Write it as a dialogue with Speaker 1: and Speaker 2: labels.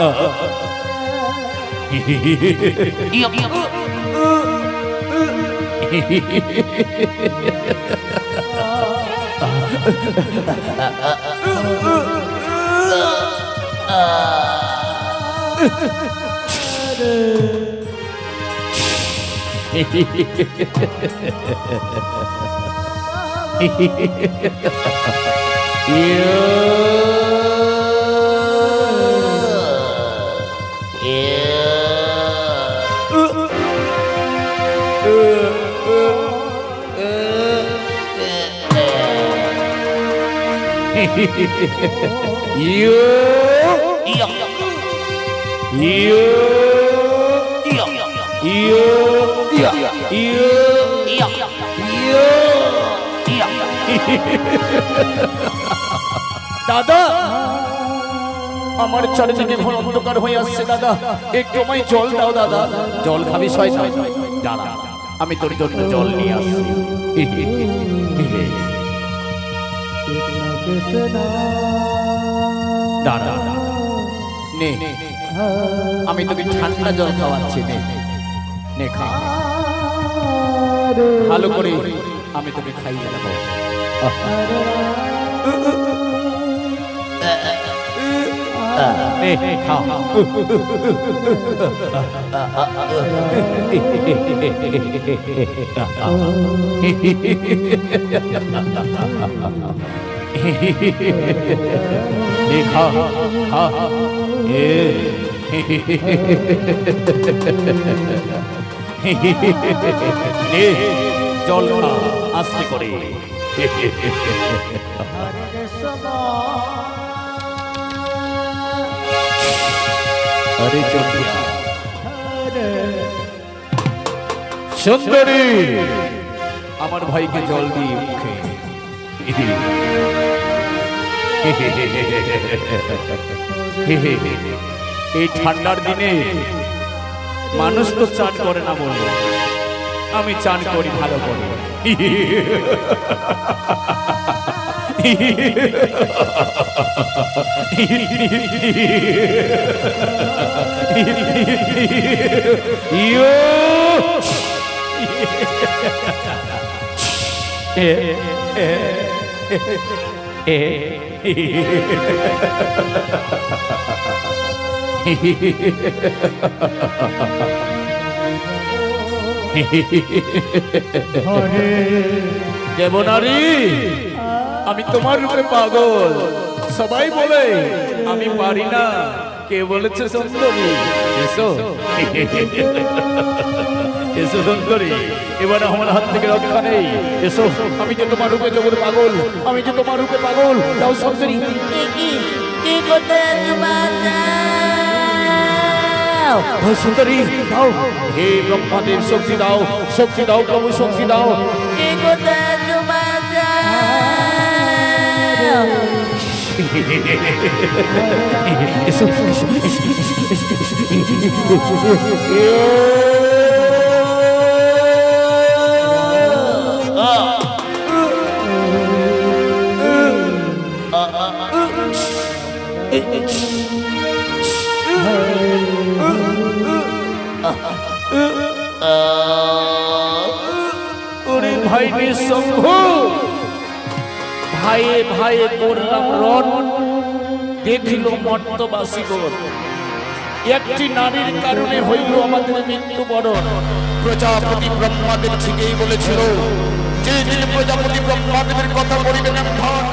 Speaker 1: you দাদা! আমার চারিদিকে ঘন অন্ধকার হয়ে আসছে দাদা। একটু আমায় জল দাও দাদা। জল খাবি শয়তান। দাদা আমি তোর জন্য জল নিয়ে আসছি। আমি তোকে ঠান্ডা জল খাওয়াচ্ছি ভালো করে আমি তোকে খাইয়ে দেবো। খা নে খা এ নে জল খা আস্তে করে সুন্দরী আমার ভাইকে জল দিয়ে মুখে এই ঠান্ডার দিনে মানুষ তো চান করে না বলব আমি চান করি ভালো করে ইয়ো দেবনারী আমি তোমার রূপে পাগল। সবাই বলে, আমি পারি না, কে বলেছে সুন্দরী? এসো। এসো সুন্দরী, এবার আমার হাত থেকে রক্ষা নেই। এসো, আমি যে তোমার রূপে জগৎ পাগল, আমি যে তোমার রূপে পাগল দাও সুন্দরী সুন্দরী, দাও। হে ব্রহ্মাদেব, শক্তি দাও শক্তি দাও, প্রভু, শক্তি দাও। এসো এসো এসো এসো ভাই নিঃসঙ্গ ভাইয়ে ভাইয়ে করলাম রণ দেখিল মর্তবাসীগণ একটি নারীর কারণে হইল আমাদের মৃত্যুবরণ
Speaker 2: প্রজাপতি ব্রহ্মাদের ঠিকই বলেছিল যে প্রজাপতি ব্রহ্মাদেবের কথা বলিবেন ধন